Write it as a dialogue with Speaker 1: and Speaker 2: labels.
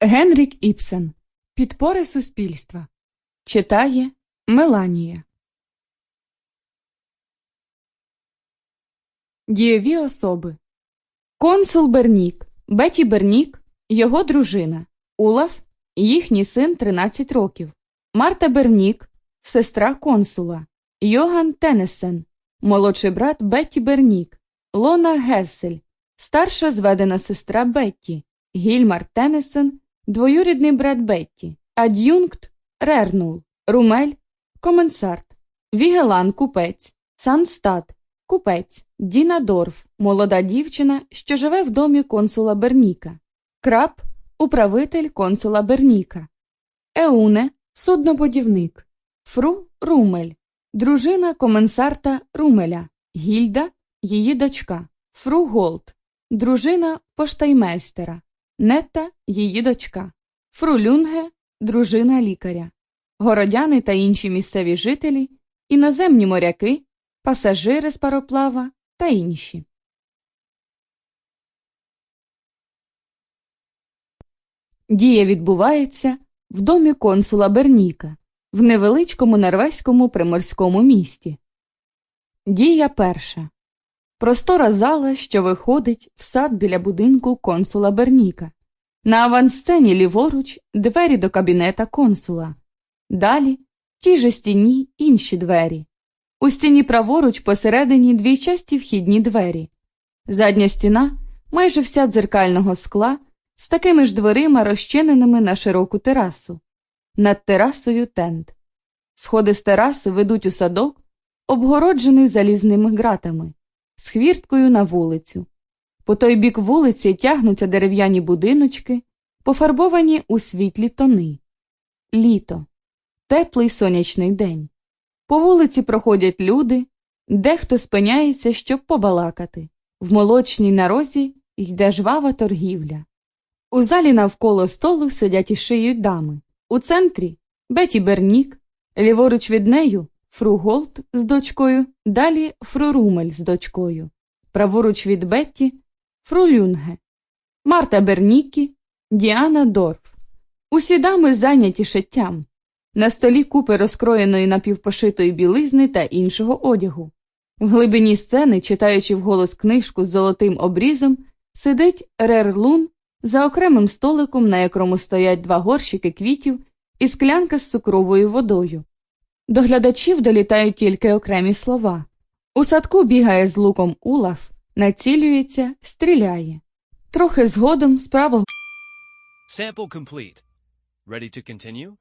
Speaker 1: Генрік Іпсен. Підпори суспільства. Читає Меланія. Дієві особи. Консул Бернік. Беті Бернік. Його дружина. Улаф. Їхній син 13 років. Марта Бернік. Сестра консула. Йоган Теннесен. Молодший брат Бетті Бернік. Лона Гессель. Старша зведена сестра Бетті. Гільмар Теннесен. Двоюрідний брат Бетті. Ад'юнкт Рернул. Румель. Коменсарт. Вігелан купець. Санстад. Купець. Діна Дорф. Молода дівчина, що живе в домі консула Берніка. Краб. Управитель консула Берніка. Еуне. Суднобудівник. Фру Румель. Дружина коменсарта Румеля. Гільда. Її дочка. Фру Голд. Дружина поштаймейстера. Нетта її дочка. Фру Люнге дружина лікаря. Городяни та інші місцеві жителі, іноземні моряки, пасажири з пароплава та інші. Дія відбувається в домі консула Берніка в невеличкому норвезькому приморському місті. Дія перша. Простора зала, що виходить в сад біля будинку консула Берніка. На авансцені ліворуч двері до кабінета консула. Далі ті же стіні інші двері. У стіні праворуч посередині двійчасті вхідні двері. Задня стіна майже вся дзеркального скла з такими ж дверима, розчиненими на широку терасу. Над терасою тент. Сходи з тераси ведуть у садок, обгороджений залізними ґратами, з хвірткою на вулицю. По той бік вулиці тягнуться дерев'яні будиночки, пофарбовані у світлі тони. Літо. Теплий сонячний день. По вулиці проходять люди, дехто спиняється, щоб побалакати. В молочній нарозі йде жвава торгівля. У залі навколо столу сидять і шиють дами. У центрі Беті Бернік, ліворуч від нею Фру Голд з дочкою, далі Фру Румель з дочкою, праворуч від Бетті Фру Люнге, Марта Бернікі, Діана Дорф. Усі дами зайняті шиттям. На столі купи розкроєної напівпошитої білизни та іншого одягу. В глибині сцени, читаючи вголос книжку з золотим обрізом, сидить Рерлун за окремим столиком, на якому стоять два горщики квітів і склянка з цукровою водою. До глядачів долітають тільки окремі слова. У садку бігає з луком Улаф, націлюється, стріляє. Трохи згодом з правого
Speaker 2: Sample complete. Ready to continue?